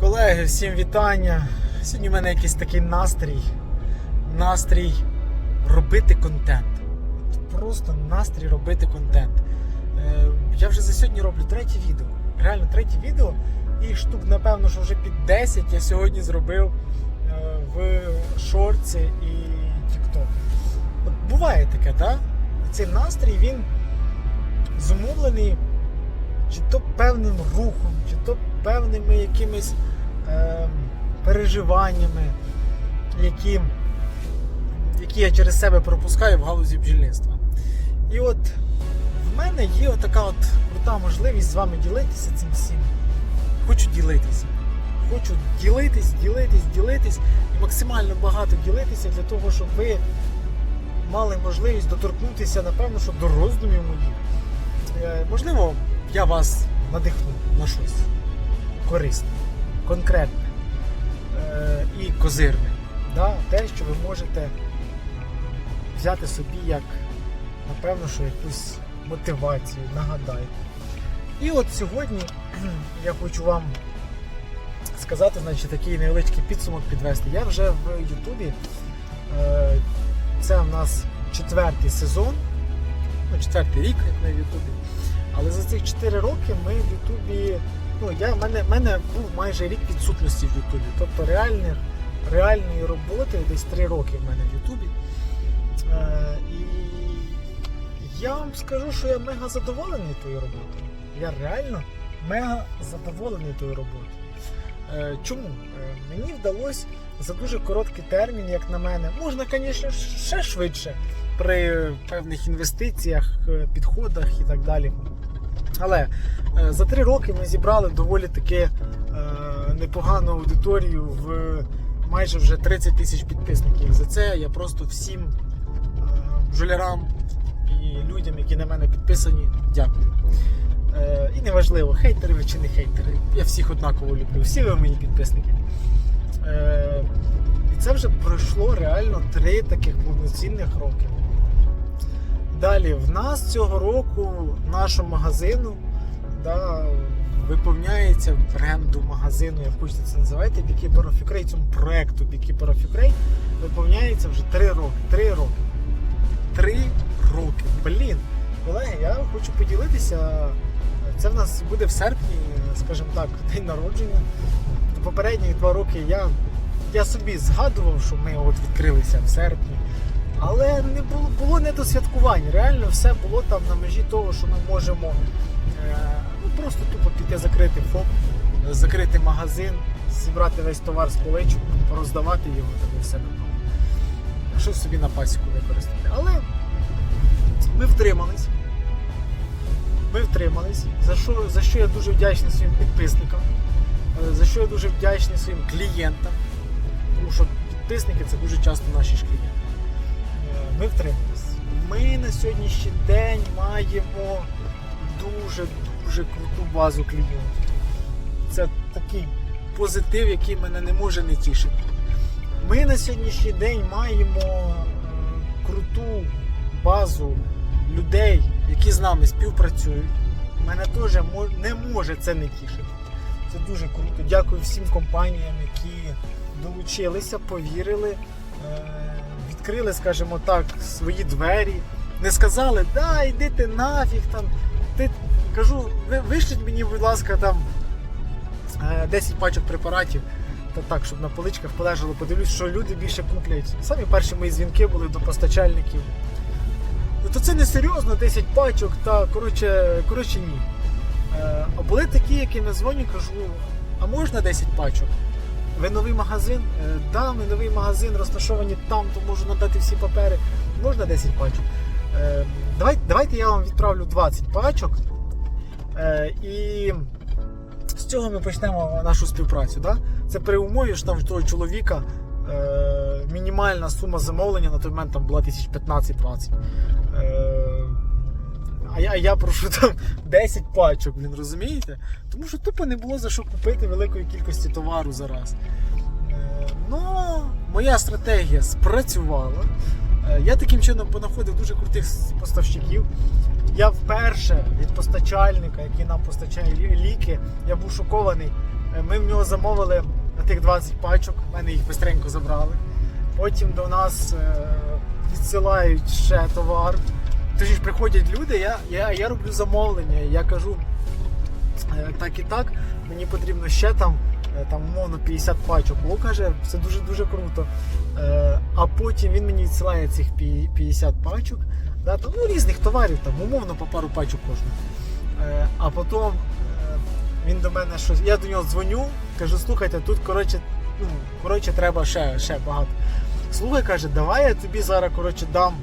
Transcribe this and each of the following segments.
Колеги, всім вітання. Сьогодні в мене якийсь такий настрій. Настрій робити контент. Просто настрій робити контент. Е, я вже за сьогодні роблю третє відео. Реально третє відео. І штук, напевно, що вже під 10 я сьогодні зробив е, в шорці і TikTok. От буває таке, так? Цей настрій він зумовлений чи то певним рухом, чи то певними якимись е, переживаннями, які, які я через себе пропускаю в галузі бджільництва. І от в мене є така от крута можливість з вами ділитися цим всім. Хочу ділитися. Хочу ділитись, ділитись, ділитись і максимально багато ділитися для того, щоб ви мали можливість доторкнутися, напевно, що до роздумів моїх. Е, Можливо, я вас надихну на щось корисне, конкретне е, і козирне. Да? Те, що ви можете взяти собі як, напевно, що якусь мотивацію, нагадайте. І от сьогодні я хочу вам сказати, значить, такий невеличкий підсумок підвести. Я вже в Ютубі. Е, це у нас четвертий сезон, ну, четвертий рік, як в Ютубі. Але за цих 4 роки ми в Ютубі. Ну, я, в мене, мене був майже рік відсутності в Ютубі. Тобто реальних, реальної роботи десь 3 роки в мене в Ютубі. Е, і я вам скажу, що я мега задоволений тою роботою. Я реально мега задоволений тою роботою. Е, чому? Е, мені вдалося за дуже короткий термін, як на мене. Можна, звісно, ще швидше при певних інвестиціях, е, підходах і так далі. Але е, за три роки ми зібрали доволі таки е, непогану аудиторію в майже вже 30 тисяч підписників. За це я просто всім е, бджолярам і людям, які на мене підписані, дякую. І неважливо, хейтери ви чи не хейтери. Я всіх однаково люблю. Всі ви мої підписники. І це вже пройшло реально три таких повноцінних роки. Далі, в нас цього року нашому магазину да, виповняється бренду магазину, як хочете це називати, Beekeeper of Ukraine, цьому проекту Beekeeper of Ukraine виповняється вже три роки. Три роки. Три роки. Блін, колеги, я хочу поділитися. Це в нас буде в серпні, скажімо так, день народження. Попередні два роки я, я собі згадував, що ми от відкрилися в серпні. Але не було, було не до святкувань. Реально все було там на межі того, що ми можемо е, ну, просто тупо піти закрити ФОП, закрити магазин, зібрати весь товар з поличок, роздавати його і все напевно. Щось собі на пасіку використати. Але ми втримались. Ми втримались, за що, за що я дуже вдячний своїм підписникам, е, за що я дуже вдячний своїм клієнтам. Тому що підписники це дуже часто наші ж клієнти. Ми втримались. Ми на сьогоднішній день маємо дуже-дуже круту базу клієнтів. Це такий позитив, який мене не може не тішити. Ми на сьогоднішній день маємо е, круту базу людей, які з нами співпрацюють. Мене теж не може це не тішити. Це дуже круто. Дякую всім компаніям, які долучилися, повірили, е, відкрили, скажімо так, свої двері. Не сказали, да, йди нафіг там. Ти кажу, вишліть мені, будь ласка, там е, 10 пачок препаратів. Та так, щоб на поличках полежало, подивлюсь, що люди більше куплять. Самі перші мої дзвінки були до постачальників. То це не серйозно, 10 пачок, та коротше, коротше ні. Е, а були такі, які на дзвоні кажу, а можна 10 пачок? Ви новий магазин? Е, да, ми новий магазин, розташовані там, то можу надати всі папери. Можна 10 пачок? Е, давайте, давайте я вам відправлю 20 пачок. Е, і з цього ми почнемо нашу співпрацю. Да? Це при умові, що там того чоловіка мінімальна сума замовлення на той момент там була 1015-20. А я, я прошу там 10 пачок, блін, розумієте? Тому що тупо не було за що купити великої кількості товару зараз. Е, ну, моя стратегія спрацювала. Е, я таким чином понаходив дуже крутих поставщиків. Я вперше від постачальника, який нам постачає ліки, я був шокований. Е, Ми в нього замовили на тих 20 пачок, в мене їх бистренько забрали. Потім до нас відсилають ще товар. Тоді ж приходять люди, я, я, я роблю замовлення, я кажу е, так і так, мені потрібно ще там, е, там умовно 50 пачок. О, каже, це дуже дуже круто. Е, А потім він мені відсилає цих 50 пачок, да, там, ну, різних товарів, там, умовно по пару пачок кожну. А потім він до мене щось. Я до нього дзвоню, кажу, слухайте, тут коротше, ну, коротше, треба ще, ще багато. Слухай, каже, давай я тобі зараз коротше, дам,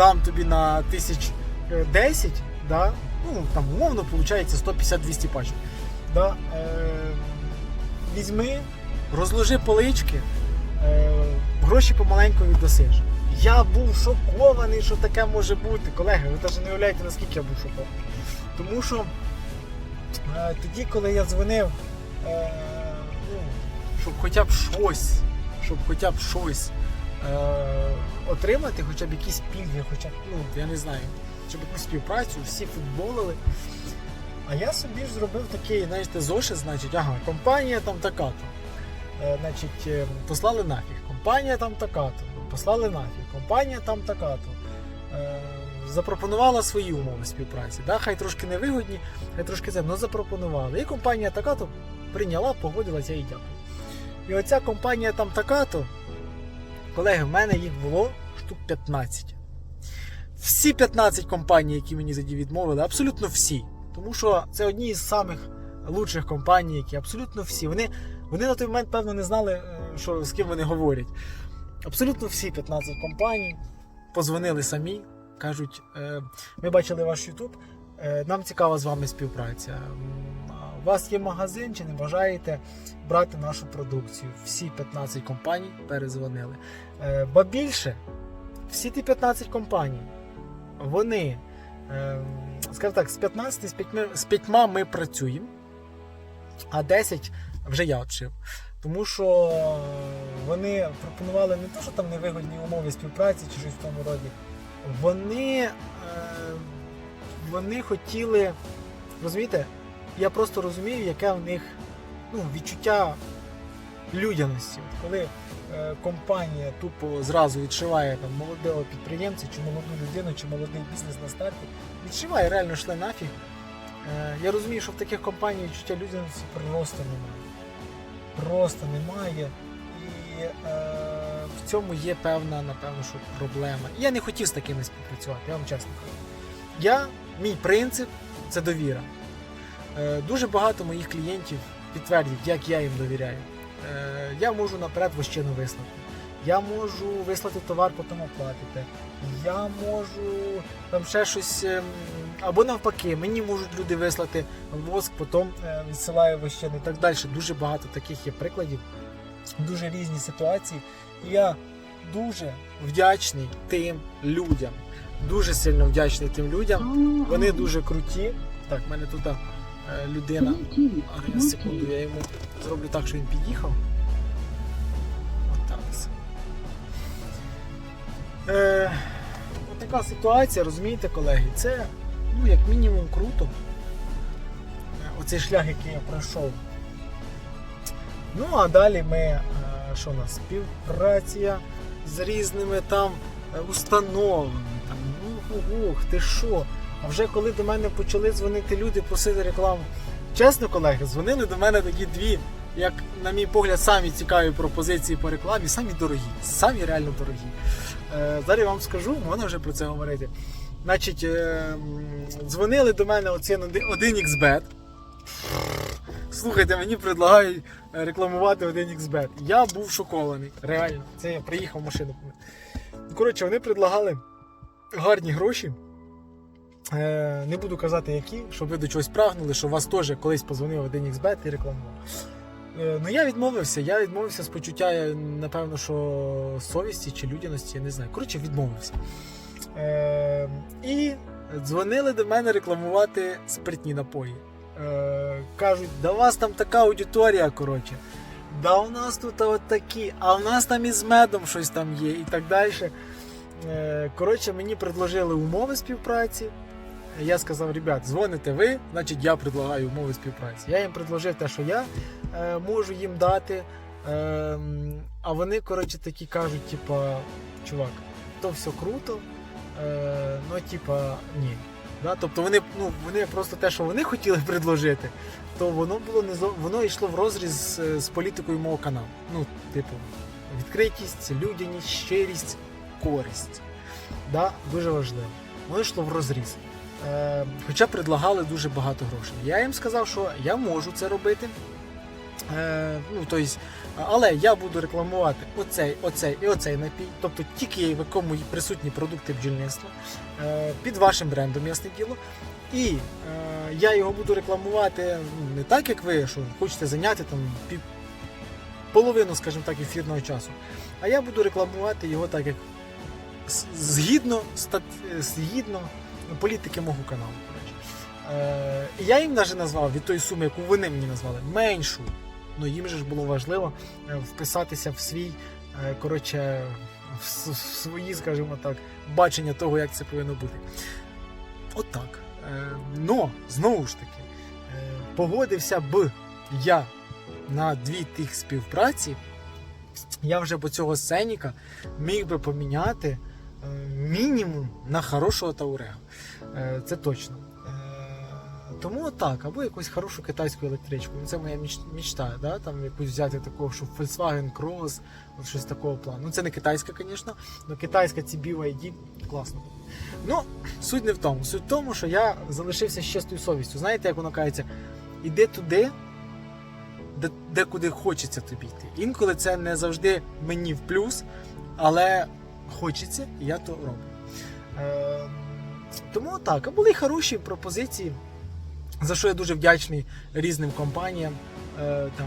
дам тобі на тисяч е, 10, да? ну, там умовно виходить 150-200 пачок. Да? Е, візьми, розложи полички, е, гроші помаленьку віддасиш. Я був шокований, що таке може бути. Колеги, ви навіть не уявляєте, наскільки я був шокований. Тому що е, тоді, коли я дзвонив, е, ну, щоб хоча б щось, щоб хоча б щось е, отримати, хоча б якісь пільги, хоча б, ну, я не знаю, щоб якусь співпрацю, всі футболили. А я собі ж зробив такий, знаєте, зошит, значить, ага, компанія там така-то. Е, значить, е, послали нафіг. Компанія там така-то. Послали нафіг. Компанія там така-то. Е, запропонувала свої умови співпраці. Да? Хай трошки невигодні, хай трошки це, але запропонували. І компанія така-то прийняла, погодилася і дякую. І оця компанія там така-то, колеги, в мене їх було штук 15. Всі 15 компаній, які мені тоді відмовили, абсолютно всі. Тому що це одні із самих лучших компаній, які абсолютно всі. Вони, вони на той момент, певно, не знали, е, що, з ким вони говорять. Абсолютно всі 15 компаній позвонили самі, кажуть: е, ми бачили ваш YouTube, е, нам цікава з вами співпраця. У вас є магазин чи не бажаєте брати нашу продукцію? Всі 15 компаній перезвонили. Е, Ба більше, всі ті 15 компаній, вони, е, скажімо так, з 15 з 5, з 5 ми працюємо, а 10 вже я отшив. Тому що вони пропонували не те, що там невигодні умови співпраці чи щось в тому роді. Вони, е, вони хотіли, розумієте, я просто розумію, яке в них ну, відчуття людяності. Коли е, компанія тупо зразу відшиває там, молодого підприємця, чи молоду людину, чи молодий бізнес на старті, відшиває реально йшли нафіг. Е, я розумію, що в таких компаніях відчуття людяності просто немає. Просто немає. І е, в цьому є певна, напевно, що проблема. Я не хотів з такими співпрацювати, я вам чесно кажу. Я, мій принцип це довіра. Е, дуже багато моїх клієнтів підтвердять, як я їм довіряю. Е, я можу наперед вощину вислати. Я можу вислати товар, потім оплатити. Я можу там ще щось. ем, Або навпаки, мені можуть люди вислати воск, потім е, відсилаю вощину і так далі. Дуже багато таких є прикладів, дуже різні ситуації. І я дуже вдячний тим людям. Дуже сильно вдячний тим людям. Вони дуже круті. Так, в мене тут людина. А секунду, я йому зроблю так, що він під'їхав. От так. ось. Е, така ситуація, розумієте, колеги, це ну, як мінімум круто. Е, Оцей шлях, який я пройшов. Ну, а далі ми, е, що у нас, співпраця з різними там е, установами. Там, ух, ух, ти що? А вже коли до мене почали дзвонити люди, просити рекламу. Чесно, колеги, дзвонили до мене такі дві, як, на мій погляд, самі цікаві пропозиції по рекламі, самі дорогі, самі реально дорогі. Е, зараз я вам скажу, можна вже про це говорити. Значить, е, дзвонили до мене оці 1xbet. Слухайте, мені предлагають е, рекламувати 1xbet. Я був шокований. Реально. Це я приїхав машину. Коротше, вони предлагали гарні гроші. Е, не буду казати які, щоб ви до чогось прагнули, що вас теж колись позвонив 1xbet і рекламував. Е, ну я відмовився. Я відмовився з почуття, напевно, що совісті чи людяності, я не знаю. Коротше, відмовився. Е, і дзвонили до мене рекламувати спиртні напої. Кажуть, да у вас там така аудиторія, коротше. Да у нас тут от такі, а у нас там із медом щось там є і так далі. Коротше, мені предложили умови співпраці. Я сказав, ребят, дзвоните ви, значить я предлагаю умови співпраці. Я їм предложив те, що я е, можу їм дати. Е, а вони, коротше, такі кажуть, типа, чувак, то все круто, е, ну, типа, ні. Да? Тобто вони, ну, вони просто те, що вони хотіли предложити, то воно було не воно йшло в розріз з, з політикою мого каналу. Ну, типу, відкритість, людяність, щирість, користь. Да? Дуже важливо. Воно йшло в розріз. Е, хоча предлагали дуже багато грошей. Я їм сказав, що я можу це робити. Е, ну, тобто, але я буду рекламувати оцей, оцей і оцей напій, тобто тільки в якому присутні продукти бджільництва е, під вашим брендом, ясне діло. І е, я його буду рекламувати ну, не так, як ви, що хочете зайняти там пів, половину, скажімо так, ефірного часу. А я буду рекламувати його так, як згідно, стат, згідно політики мого каналу. Е, я їм навіть назвав від тої суми, яку вони мені назвали, меншу. Ну їм же ж було важливо е, вписатися в свій, е, коротше, в, свої, скажімо так, бачення того, як це повинно бути. Отак. Е, но, знову ж таки, погодився б я на дві тих співпраці, я вже по цього сценіка міг би поміняти мінімум на хорошого Таурега. Е, Це точно. Е, Тому так, або якусь хорошу китайську електричку. Ну, Це моя міч- мічта, да? там якусь взяти такого, щоб Volkswagen Cross, от щось такого плану. Ну це не китайська, звісно, але китайська ці BYD класно. Ну, суть не в тому. Суть в тому, що я залишився з чистою совістю. Знаєте, як воно кажеться, іди туди, де, де куди хочеться тобі йти. Інколи це не завжди мені в плюс, але хочеться, і я то роблю. Е, тому так, були хороші пропозиції, за що я дуже вдячний різним компаніям. Е, там,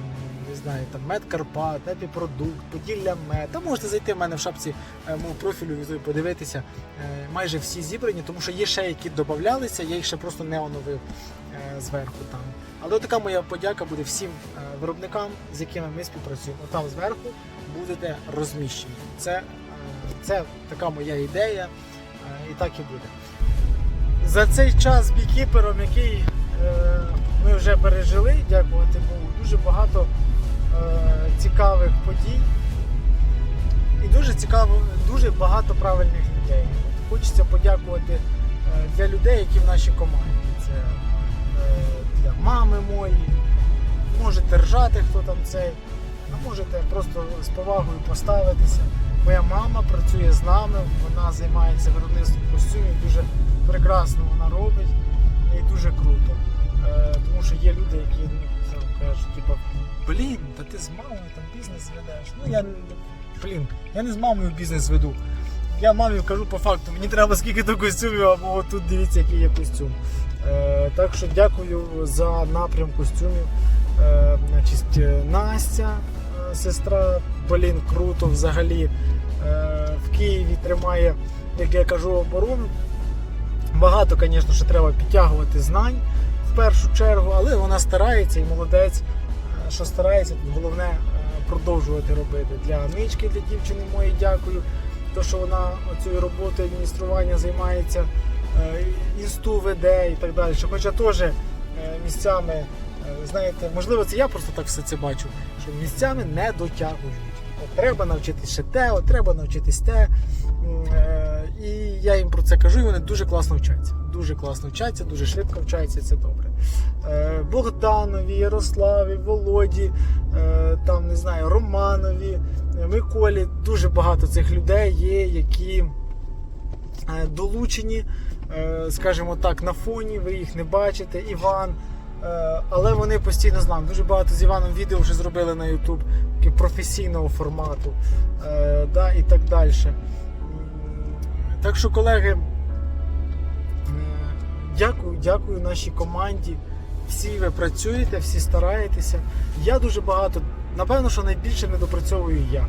не знаю, там Медкарпат, Епіпродукт, Поділля Мед. Там можете зайти в мене в шапці е, мого профілю і подивитися. Е, майже всі зібрані, тому що є ще які додавалися, я їх ще просто не оновив е, зверху там. Але така моя подяка буде всім е, виробникам, з якими ми співпрацюємо. Там зверху будете розміщені. Це, це така моя ідея, е, і так і буде. За цей час бікіпером, який е, ми вже пережили, дякувати Богу, дуже багато е, цікавих подій і дуже цікаво, дуже багато правильних людей. Хочеться подякувати для людей, які в нашій команді. Це для мами мої. Можете ржати, хто там цей, а можете просто з повагою поставитися. Моя мама працює з нами, вона займається виробництвом костюмів, дуже прекрасно вона робить і дуже круто. Е, тому що є люди, які ну, кажуть, типу, блін, та ти з мамою там бізнес ведеш. Ну я блін, я не з мамою бізнес веду. Я мамі кажу по факту, мені треба скільки до костюмів, або тут дивіться, який є костюм. Е, так що дякую за напрям костюмів. Е, значить, Настя, е, сестра, блін, круто взагалі. Е, в Києві тримає, як я кажу, оборону. Багато, звісно, що треба підтягувати знань в першу чергу, але вона старається і молодець, е, що старається. Головне е, продовжувати робити. Для Анички, для дівчини моєї дякую. То, що вона цією роботою адміністрування займається, інсту веде і так далі. Хоча теж місцями, знаєте, можливо, це я просто так все це бачу, що місцями не дотягують. Треба навчитись ще те, от треба навчитись те. Е, І я їм про це кажу, і вони дуже класно вчаться. Дуже класно вчаться, дуже швидко вчаться, це добре. Е, Богданові, Ярославі, Володі, е, там не знаю, Романові, Миколі. Дуже багато цих людей є, які долучені, скажімо так, на фоні. Ви їх не бачите. Іван. Е, Але вони постійно з нами. Дуже багато з Іваном відео вже зробили на YouTube професійного формату е, да, і так далі. Так що, колеги, дякую, дякую нашій команді. Всі ви працюєте, всі стараєтеся. Я дуже багато, напевно, що найбільше не допрацьовую я.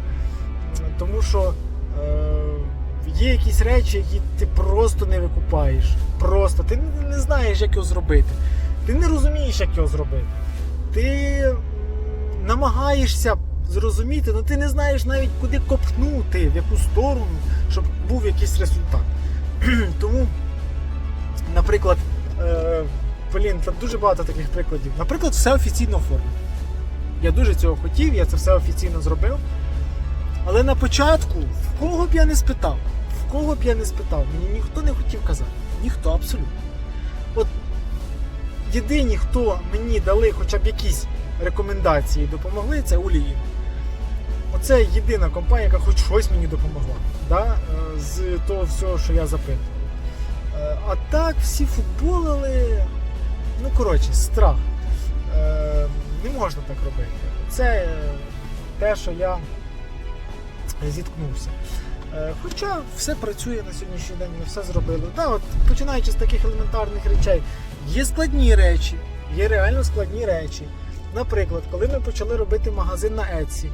Тому що е, є якісь речі, які ти просто не викупаєш. Просто ти не знаєш, як його зробити. Ти не розумієш, як його зробити. Ти намагаєшся зрозуміти, але ти не знаєш навіть куди копнути, в яку сторону, щоб був якийсь результат. Тому наприклад, е, блін, там дуже багато таких прикладів. Наприклад, все офіційно оформлено. Я дуже цього хотів, я це все офіційно зробив. Але на початку, в кого б я не спитав, в кого б я не спитав, мені ніхто не хотів казати. Ніхто абсолютно. Єдині, хто мені дали хоча б якісь рекомендації допомогли, це Улії. Оце єдина компанія, яка хоч щось мені допомогла да? е, з того всього, що я запитував. Е, А так всі футболили. Ну, коротше, страх. Е, Не можна так робити. Це те, що я зіткнувся. Е, Хоча все працює на сьогоднішній день, ми все зробили. Да, от, починаючи з таких елементарних речей, є складні речі, є реально складні речі. Наприклад, коли ми почали робити магазин на Etsy,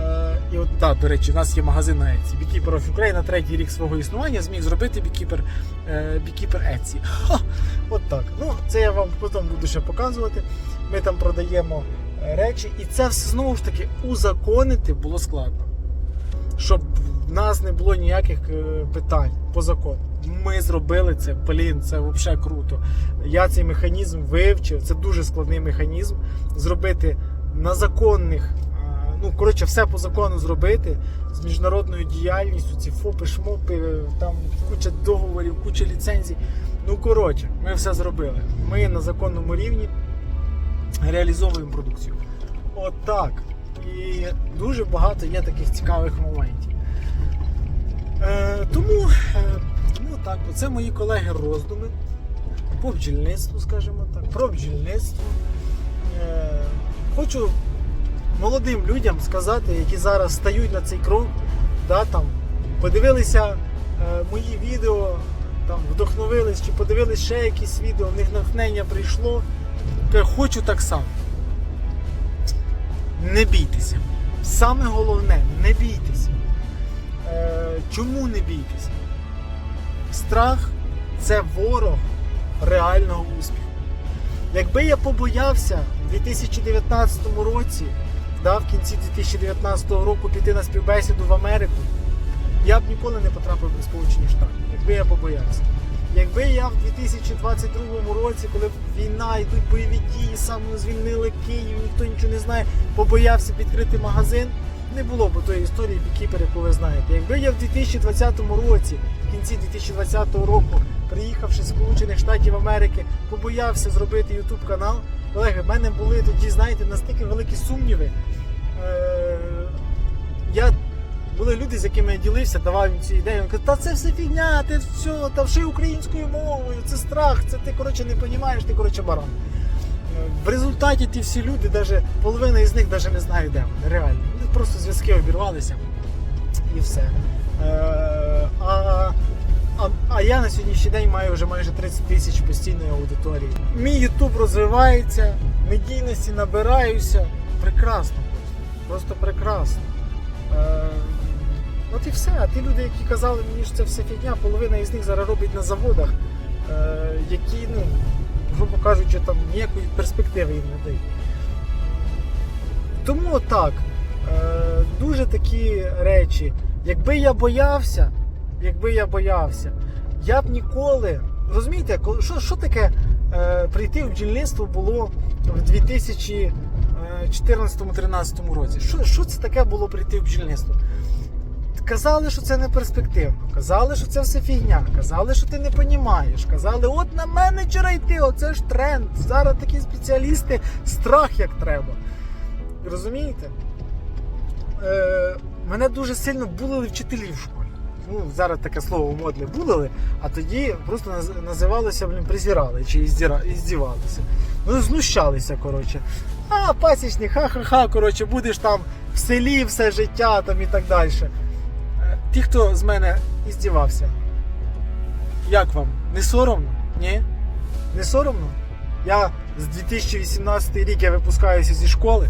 е, і от так, до речі, у нас є магазин на Etsy, Beekeeper of Ukraine на третій рік свого існування зміг зробити Beekeeper, е, Beekeeper Etsy. От так. Ну, це я вам потім буду ще показувати. Ми там продаємо е, речі, і це знову ж таки узаконити було складно. Щоб в нас не було ніяких е, питань по закону. Ми зробили це, блін, це взагалі круто. Я цей механізм вивчив. Це дуже складний механізм. Зробити на законних, е, ну коротше, все по закону зробити з міжнародною діяльністю, ці ФОПи, шмопи, е, там куча договорів, куча ліцензій. Ну коротше, ми все зробили. Ми на законному рівні реалізовуємо продукцію. Отак. І дуже багато є таких цікавих моментів. Е, тому, е, ну так, це мої колеги роздуми по бджільництву, скажімо так, про бджільництво. Е, хочу молодим людям сказати, які зараз стають на цей крок, да, там, подивилися е, мої відео, там, вдохновились чи подивились ще якісь відео, в них натхнення прийшло. Хочу так само. Не бійтеся. Саме головне, не бійтеся. Е, чому не бійтеся? Страх це ворог реального успіху. Якби я побоявся в 2019 році, да, в кінці 2019 року піти на співбесіду в Америку, я б ніколи не потрапив до Сполучені Штати. Якби я побоявся. Якби я в 2022 році, коли війна, йдуть бойові дії, саме звільнили Київ, ніхто нічого не знає, побоявся відкрити магазин, не було б тої історії бікіпер, яку ви знаєте. Якби я в 2020 році, в кінці 2020 року, приїхавши з Сполучених Штатів Америки, побоявся зробити YouTube канал, колеги, в мене були тоді, знаєте, настільки великі сумніви. Е- я були люди, з якими я ділився, давав їм цю ідею. Він каже, та це все фігня, ти все, та вши українською мовою, це страх, це ти коротше не розумієш, ти коротше баран. В результаті ті всі люди, даже, половина із них навіть не знає, де вони, реально. Вони просто зв'язки обірвалися і все. Е, а, а, а я на сьогоднішній день маю вже майже 30 тисяч постійної аудиторії. Мій Ютуб розвивається, медійності набираюся. Прекрасно. Просто прекрасно. Е, От і все. А ті люди, які казали мені, що це все фігня, половина із них зараз робить на заводах, е, які, ну, грубо кажучи, там ніякої перспективи їм не дають. Тому так, е, дуже такі речі. Якби я боявся, якби я боявся, я б ніколи. Розумієте, що, що таке е, прийти в бджільництво було в 2014-13 році? Що, що це таке було прийти в бджільництво? Казали, що це не перспективно, казали, що це все фігня, казали, що ти не розумієш, казали, от на менеджера йти, оце ж тренд. Зараз такі спеціалісти, страх як треба. Розумієте? Е, мене дуже сильно булили вчителі в школі. Ну, зараз таке слово модне булили, а тоді просто наз- називалося, блін, презирали чи іздівалися. Ну, знущалися, коротше. А, пасічник, ха-ха-ха, коротше, будеш там в селі все життя там і так далі. Ті, хто з мене іздівався, як вам? Не соромно? Ні? Не соромно? Я з 2018 рік я випускаюся зі школи.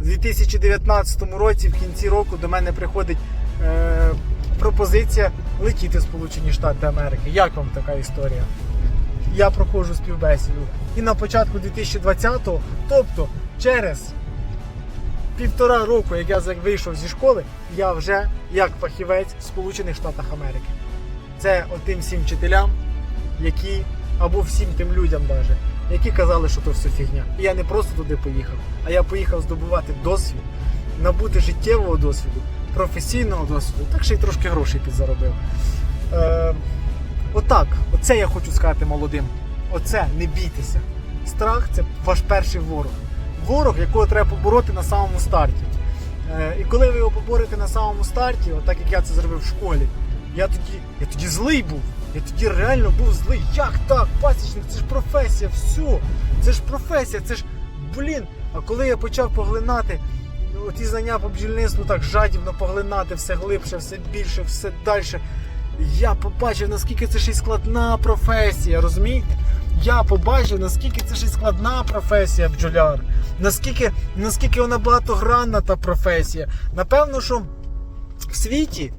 У 2019 році, в кінці року, до мене приходить е, пропозиція летіти в Сполучені Штати Америки. Як вам така історія? Я проходжу співбесіду. І на початку 2020-го, тобто через півтора року, як я вийшов зі школи, я вже як фахівець в Сполучених Штатах Америки. Це отим всім вчителям, які або всім тим людям, даже, які казали, що то все фігня. І я не просто туди поїхав, а я поїхав здобувати досвід, набути життєвого досвіду, професійного досвіду, так ще й трошки грошей підзаробив. Е, отак, оце я хочу сказати молодим. Оце не бійтеся. Страх це ваш перший ворог. Ворог, якого треба побороти на самому старті. Е, і коли ви його поборете на самому старті, отак як я це зробив в школі, я тоді, я тоді злий був. Я тоді реально був злий. Як так? Пасічник, це ж професія, все. Це ж професія, це ж блін. А коли я почав поглинати оті знання по бджільництву так жадібно поглинати все глибше, все більше, все далі. Я побачив, наскільки це ще й складна професія, розумієте? Я побачив, наскільки це й складна професія бджоляр, наскільки, наскільки вона багатогранна та професія. Напевно, що в світі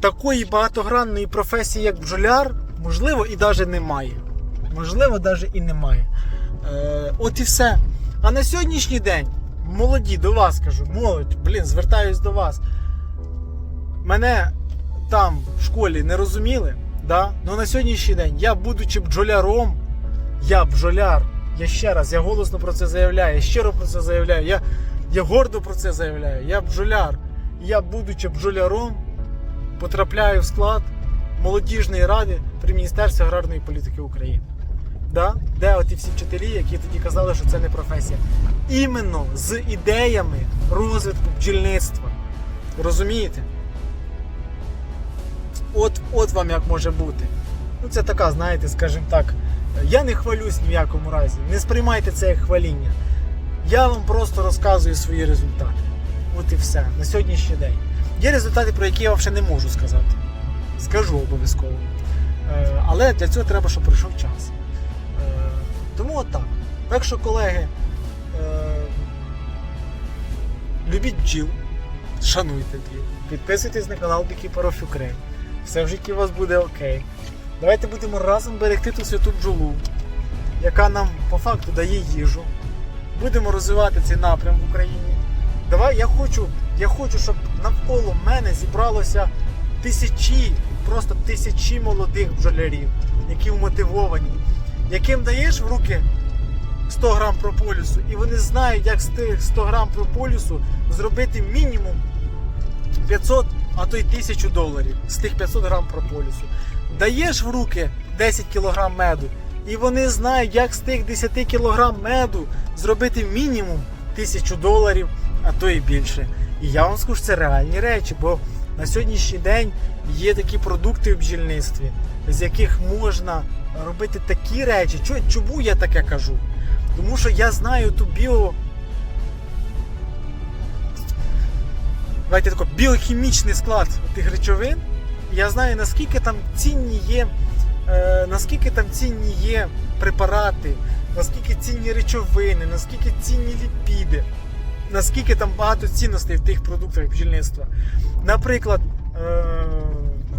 такої багатогранної професії, як бджоляр, можливо, і навіть немає. Можливо, навіть і немає. Е, от і все. А на сьогоднішній день, молоді, до вас кажу, молодь, блін, звертаюсь до вас. Мене там в школі не розуміли, да? але на сьогоднішній день я, будучи бджоляром, я бджоляр. Я ще раз, я голосно про це заявляю, я щиро про це заявляю, я, я гордо про це заявляю. Я бджоляр. Я, будучи бджоляром, потрапляю в склад молодіжної ради при Міністерстві аграрної політики України. Да? Де оті всі вчителі, які тоді казали, що це не професія. Іменно з ідеями розвитку бджільництва. Розумієте? От, от вам як може бути. Ну, це така, знаєте, скажімо так. Я не хвалюсь ні в якому разі. Не сприймайте це як хваління. Я вам просто розказую свої результати. От і все. На сьогоднішній день. Є результати, про які я вам ще не можу сказати. Скажу обов'язково. Е, Але для цього треба, щоб прийшов час. Е, Тому от так. Так що, колеги, е, любіть бджіл, шануйте бджіл, підписуйтесь на канал of Ukraine. Все в житті у вас буде окей. Давайте будемо разом берегти ту святу бджолу, яка нам по факту дає їжу. Будемо розвивати цей напрям в Україні. Давай я хочу, я хочу, щоб навколо мене зібралося тисячі, просто тисячі молодих бджолярів, які вмотивовані, яким даєш в руки 100 грам прополісу, і вони знають, як з тих 100 грам прополісу зробити мінімум 500, а то й 1000 доларів з тих 500 грам прополісу. Даєш в руки 10 кг меду, і вони знають, як з тих 10 кг меду зробити мінімум 1000 доларів, а то і більше. І я вам скажу, це реальні речі, бо на сьогоднішній день є такі продукти в бджільництві, з яких можна робити такі речі. Чому я таке кажу? Тому що я знаю ту біо. Давайте тако, біохімічний склад тих речовин. Я знаю, наскільки там цінні є, е, наскільки там цінні є препарати, наскільки цінні речовини, наскільки цінні ліпіди, наскільки там багато цінностей в тих продуктах бджільництва. Наприклад, е,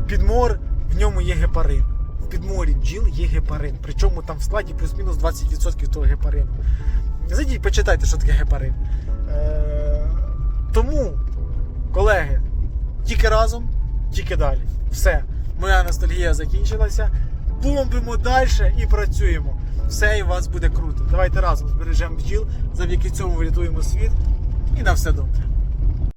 підмор в ньому є гепарин. В підморі бджіл є гепарин. Причому там в складі плюс-мінус 20% того гепарину. Зайдіть, почитайте, що таке гепарин. Е, тому, колеги, тільки разом, тільки далі. Все, моя ностальгія закінчилася. Бомбимо далі і працюємо. Все і у вас буде круто. Давайте разом збережемо бджіл, завдяки цьому врятуємо світ. І на все добре.